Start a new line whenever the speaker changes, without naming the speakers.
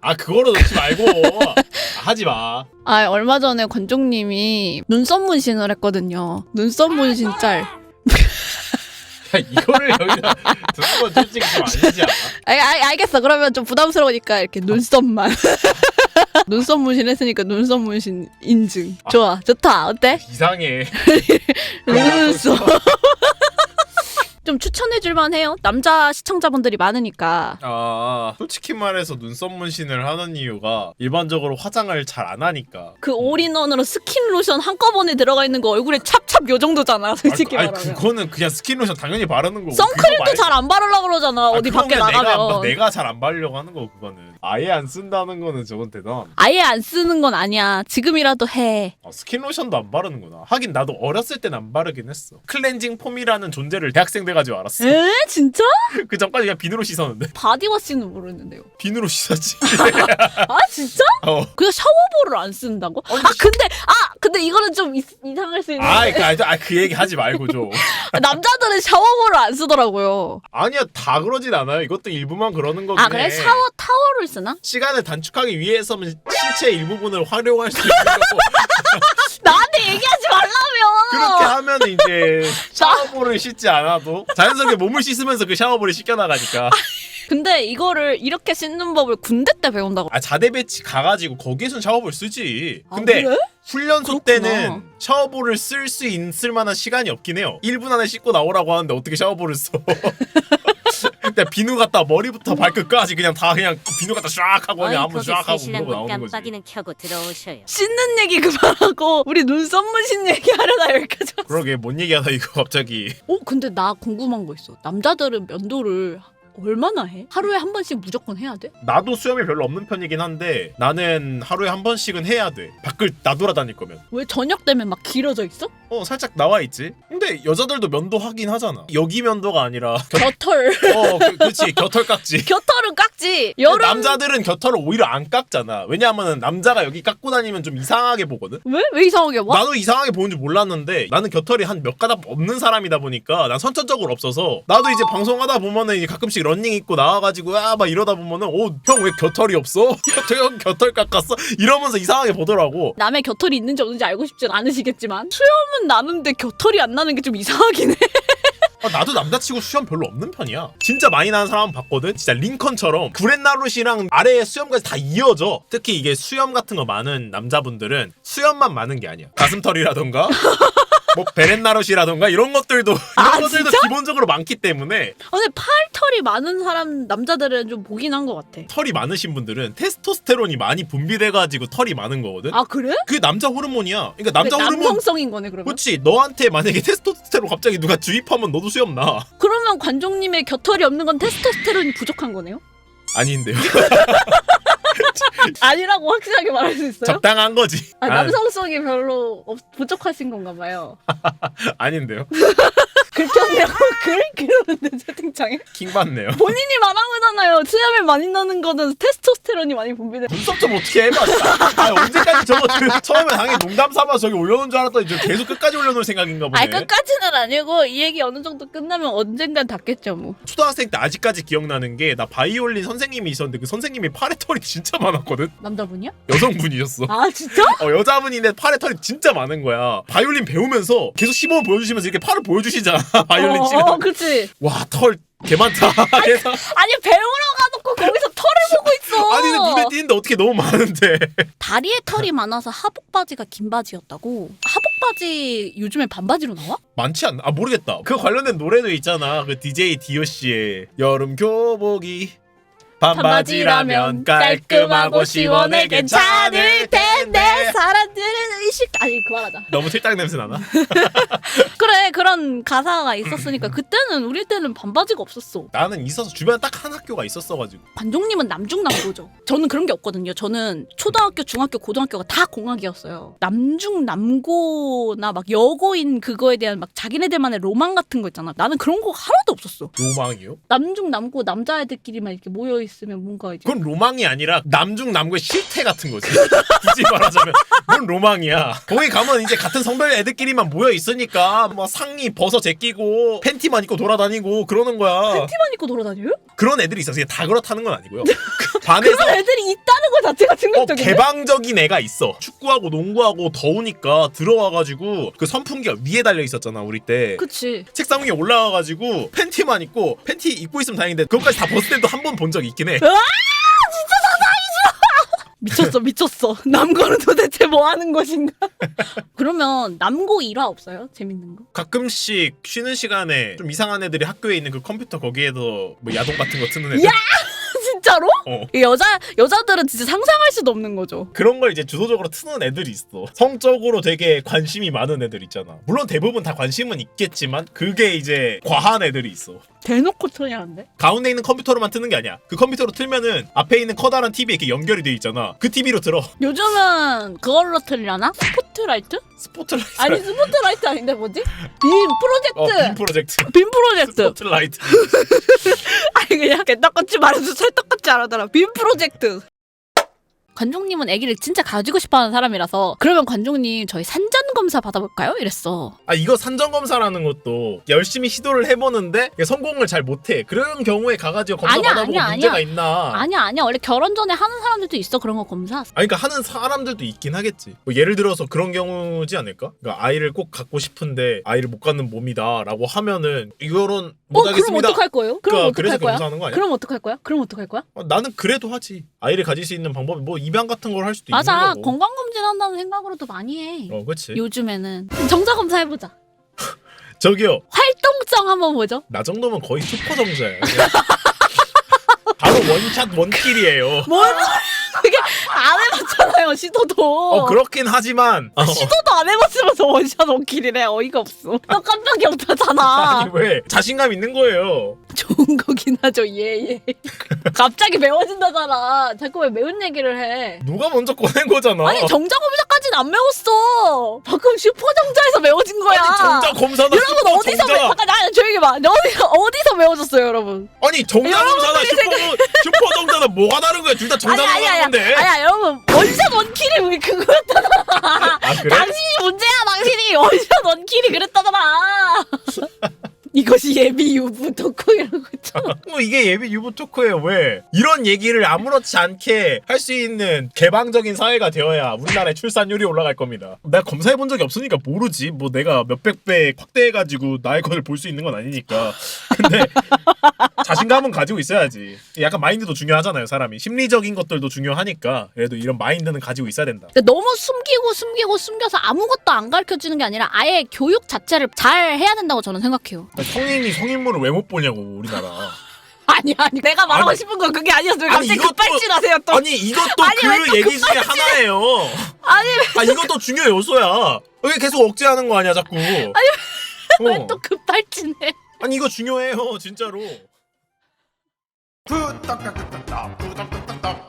아 그거로 넣지 말고 아, 하지 마.
아 얼마 전에 관종님이 눈썹 문신을 했거든요. 눈썹 문신 짤.
야, 이거를 여기다 두는 건 솔직히 좀 아니지 않아?
아, 아, 알겠어. 그러면 좀 부담스러우니까 이렇게 눈썹만. 눈썹 문신 했으니까 눈썹 문신 인증. 좋아, 좋다. 어때?
이상해.
눈썹. 좀 추천해줄 만 해요. 남자 시청자분들이 많으니까.
아 솔직히 말해서 눈썹 문신을 하는 이유가 일반적으로 화장을 잘 안 하니까.
그 올인원으로 스킨 로션 한꺼번에 들어가 있는 거 얼굴에 찹찹 요 정도잖아. 솔직히
아니,
말하면.
그거는 그냥 스킨 로션 당연히 바르는 거고.
선크림도 잘 안 바르려고 그러잖아.
아,
어디 밖에
그냥 내가,
나가면.
내가 잘 안 바르려고 하는 거 그거는. 아예 안 쓴다는 거는 저건 대단.
아예 안 쓰는 건 아니야. 지금이라도 해.
아, 스킨 로션도 안 바르는구나. 하긴 나도 어렸을 땐 안 바르긴 했어. 클렌징 폼이라는 존재를 대학생 돼가지고 알았어.
에? 진짜?
그 전까지 그냥 비누로 씻었는데.
바디워시는 모르는데요.
비누로 씻었지.
아 진짜?
어.
그냥 샤워볼을 안 쓴다고?
아니,
아 근데 아 근데 이거는 좀 이, 이상할 수 있는
아이
게
그, 아, 그 얘기 하지 말고 좀.
남자들은 샤워볼을 안 쓰더라고요.
아니야 다 그러진 않아요. 이것도 일부만 그러는 거긴
아 그래
해.
샤워 타월을 쓰나?
시간을 단축하기 위해서는 신체 일부분을 활용할 수 있는 거고
나한테 얘기하지 말라며.
그렇게 하면 이제 샤워볼을 씻지 않아도 자연스럽게 몸을 씻으면서 그 샤워볼이 씻겨 나가니까
근데 이거를 이렇게 씻는 법을 군대 때 배운다고.
아 자대 배치 가가지고 거기에선 샤워볼 쓰지
아,
근데
그래?
훈련소
그렇구나.
때는 샤워볼을 쓸 수 있을 만한 시간이 없긴 해요 1분 안에 씻고 나오라고 하는데 어떻게 샤워볼을 써 근데 비누 갖다 머리부터 발끝까지 그냥 다 그냥 비누 갖다 쫙 하고 그냥 한번 쫙 하고 그러고
분
나오는 거지
깜빡이는 켜고 들어오셔요.
씻는 얘기 그만하고 우리 눈썹 문신 얘기 하려다 여기까지 왔어.
그러게 뭔 얘기하다 이거 갑자기
어 근데 나 궁금한 거 있어. 남자들은 면도를 얼마나 해? 하루에 한 번씩 무조건 해야 돼?
나도 수염이 별로 없는 편이긴 한데 나는 하루에 한 번씩은 해야 돼 밖을 나돌아다닐 거면
왜 저녁 되면 막 길어져 있어?
어 살짝 나와 있지 근데 여자들도 면도 하긴 하잖아 여기 면도가 아니라
겨털.
어 그, 그렇지 겨털 깎지
겨털은 깎지. 여름
남자들은 겨털을 오히려 안 깎잖아 왜냐하면 남자가 여기 깎고 다니면 좀 이상하게 보거든
왜? 왜 이상하게 봐?
나도 이상하게 보는 줄 몰랐는데 나는 겨털이 한 몇 가닥 없는 사람이다 보니까 난 선천적으로 없어서 나도 이제 방송하다 보면은 이제 가끔씩 런닝 입고 나와가지고 야막 이러다 보면은 어형 왜 겨털이 없어? 형 겨털 깎았어? 이러면서 이상하게 보더라고
남의 겨털이 있는지 없는지 알고 싶진 않으시겠지만 수염은 나는데 겨털이 안 나는 게 좀 이상하긴 해.
아, 나도 남자치고 수염 별로 없는 편이야. 진짜 많이 나는 사람 봤거든. 진짜 링컨처럼 구렛나룻이랑 아래에 수염까지 다 이어져. 특히 이게 수염 같은 거 많은 남자분들은 수염만 많은 게 아니야. 가슴털이라던가 뭐 베렛나룻이라던가 이런 것들도 이런
아,
것들도
진짜?
기본적으로 많기 때문에
아, 근데 팔털이 많은 사람 남자들은 좀 보긴 한 것 같아.
털이 많으신 분들은 테스토스테론이 많이 분비돼가지고 털이 많은 거거든.
아 그래?
그게 남자 호르몬이야. 그러니까 남자 호르몬
남성성인 거네 그러면.
그렇지 너한테 만약에 테스토스테론 갑자기 누가 주입하면 너도 수염 나
그러면 관종님의 겨털이 없는 건 테스토스테론이 부족한 거네요?
아닌데요
아니라고 확실하게 말할 수 있어요?
적당한 거지
아,
아,
남성성이 별로 없- 부족하신 건가 봐요.
아닌데요
글 그러는데 채팅창에
킹 받네요.
본인이 말한 거잖아요. 수염이 많이 나는 거는 테스토스테론이 많이 분비돼.
분석 좀 어떻게 해 봐. 아 언제까지 저거 그, 처음에 당연히 농담 삼아 저기 올려놓은 줄 알았더니 저 계속 끝까지 올려놓을 생각인가 보네.
아 끝까지는 아니고 이 얘기 어느 정도 끝나면 언젠간 닿겠죠 뭐.
초등학생 때 아직까지 기억나는 게 나 바이올린 선생님이 있었는데 그 선생님이 팔에 털이 진짜 많았거든.
남자분이야?
여성분이셨어.
아 진짜?
어 여자분인데 팔에 털이 진짜 많은 거야. 바이올린 배우면서 계속 시범을 보여주시면서 이렇게 팔을 보여주시잖아. 바이올린
어,
치면
어, 그치.
와 털 개 많다. 그래서
아니 배우러 가놓고 거기서 털을 보고 있어.
아니 근데 눈에 띄는데 어떻게 너무 많은데.
다리에 털이 많아서 하복 바지가 긴 바지였다고. 하복 바지 요즘에 반바지로 나와?
많지 않나? 아 모르겠다. 그 관련된 노래도 있잖아. 그 DJ 디오 씨의 여름 교복이 반바지라면 깔끔하고 시원해 괜찮을 텐데.
의식 아니 그만하자.
너무 틀딱 냄새 나나?
그래 그런 가사가 있었으니까 그때는 우리 때는 반바지가 없었어.
나는 있어서 주변에 딱 한 학교가 있었어가지고
관종님은 남중남고죠. 저는 그런 게 없거든요. 저는 초등학교, 중학교, 고등학교가 다 공학이었어요. 남중 남고나 막 여고인 그거에 대한 막 자기네들만의 로망 같은 거 있잖아. 나는 그런 거 하나도 없었어.
로망이요?
남중 남고 남자애들끼리만 이렇게 모여 있으면 뭔가 이제
그건 로망이 아니라 남중 남고의 실태 같은 거지. 굳이 말하자면 뭔 로망이야. 거기 가면 이제 같은 성별 애들끼리만 모여 있으니까 뭐 상의 벗어 제끼고 팬티만 입고 돌아다니고 그러는 거야.
팬티만 입고 돌아다녀요?
그런 애들이 있어서 다 그렇다는 건 아니고요. 그 반에서
애들이 있다는 것 자체가
어,
충격적인데.
개방적인 애가 있어. 축구하고 농구하고 더우니까 들어와가지고 그 선풍기가 위에 달려 있었잖아 우리 때.
그치.
책상 위에 올라와가지고 팬티만 입고 팬티 입고 있으면 다행인데 그것까지 다 벗을 때도 한 번 본 적 있긴 해.
미쳤어, 미쳤어. 남고는 도대체 뭐 하는 것인가? 그러면 남고 일화 없어요? 재밌는 거?
가끔씩 쉬는 시간에 좀 이상한 애들이 학교에 있는 그 컴퓨터 거기에서 뭐 야동 같은 거 트는 애들.
야! 진짜로?
어.
이 여자 여자들은 진짜 상상할 수도 없는 거죠.
그런 걸 이제 주도적으로 트는 애들이 있어. 성적으로 되게 관심이 많은 애들 있잖아. 물론 대부분 다 관심은 있겠지만 그게 이제 과한 애들이 있어.
대놓고 트냐는데?
가운데 있는 컴퓨터로만 트는 게 아니야. 그 컴퓨터로 틀면은 앞에 있는 커다란 TV에 이렇게 연결이 돼 있잖아. 그 TV로 들어.
요즘은 그걸로 틀려나? 스포트라이트?
스포트라이트.
아니 스포트라이트 아닌데 뭐지? 빔
어,
프로젝트.
빔 프로젝트.
빔 프로젝트.
스포트라이트.
아니 그냥 개떡같이 말해서 찰떡같이 알아더라. 빔 프로젝트. 관종님은 아기를 진짜 가지고 싶어하는 사람이라서 그러면 관종님 저희 산전 검사 받아볼까요? 이랬어.
아 이거 산정 검사라는 것도 열심히 시도를 해보는데 성공을 잘 못해. 그런 경우에 가가지고 검사
아니야,
받아보고
아니야,
문제가
아니야.
있나?
아니 야 아니야 원래 결혼 전에 하는 사람들도 있어 그런 거 검사.
아니 그러니까 하는 사람들도 있긴 하겠지. 뭐 예를 들어서 그런 경우지 않을까? 그러니까 아이를 꼭 갖고 싶은데 아이를 못 갖는 몸이다라고 하면은 이거는 어못
그럼
하겠습니다.
어떡할 거예요? 그럼
그러니까
어떡할
그래서
거야?
검사하는 거 아니야?
그럼 어떡할 거야? 그럼 어떡할 거야?
어, 나는 그래도 하지. 아이를 가질 수 있는 방법이 뭐 입양 같은 걸 할 수도
맞아
있는 거고.
건강 검진 한다는 생각으로도 많이 해.
어, 그렇지.
요즘에는 정자 검사 해보자.
저기요,
활동성 한번 보죠.
나 정도면 거의 슈퍼 정자야. 바로 원샷 원킬이에요.
뭔 해봤잖아요 시도도.
어 그렇긴 하지만 어,
시도도 안 해봤으면서 원샷 원킬이래 어이가 없어. 너 깜빡이 없다잖아.
아니 왜 자신감 있는 거예요.
좋은 거긴 하죠 예 예. 갑자기 매워진다잖아. 자꾸 왜 매운 얘기를 해?
누가 먼저 꺼낸 거잖아.
아니 정자 검사까지는 안 매웠어. 방금 슈퍼 정자에서 매워진 거야.
아니, 정자 검사나
여러분 어디서 매?
정자.
잠깐 나 조용히 봐. 어디서 어디서 매워졌어요 여러분?
아니 정자 검사나
여러분들이
슈퍼 슈퍼 정자나 뭐가 다른 거야? 둘 다 정자
아니 아니 아니
검사인데.
아니 여러분 원샷 원킬이 왜 그거였잖아.
아 그래?
당신이 문제야 당신이 원샷 원킬이 그랬다잖아. 이것이 예비 유부 있잖아.
뭐 이게 예비 유부 토크예요. 왜 이런 얘기를 아무렇지 않게 할 수 있는 개방적인 사회가 되어야 우리나라의 출산율이 올라갈 겁니다. 내가 검사해 본 적이 없으니까 모르지. 뭐 내가 몇백 배 확대해가지고 나의 것을 볼 수 있는 건 아니니까. 근데 자신감은 가지고 있어야지. 약간 마인드도 중요하잖아요. 사람이 심리적인 것들도 중요하니까. 그래도 이런 마인드는 가지고 있어야 된다.
근데 너무 숨기고 숨기고 숨겨서 아무것도 안 가르쳐 주는 게 아니라 아예 교육 자체를 잘 해야 된다고 저는 생각해요.
성인이 성인물을 왜 못 보냐고 우리나라.
아니 아니 내가 말하고
아니,
싶은 건 그게 아니었어요.
아니,
갑자기
이것도-
급발진하세요 또.
아니 이것도
아니, 왜또
그 얘기 중에 하나예요.
아니
아 이것도 중요 요소야. 왜 계속 억제하는 거 아니야 자꾸? 아니
왜 또 급발진해?
아니 이거 중요해요 진짜로.
부탁 부탁 부탁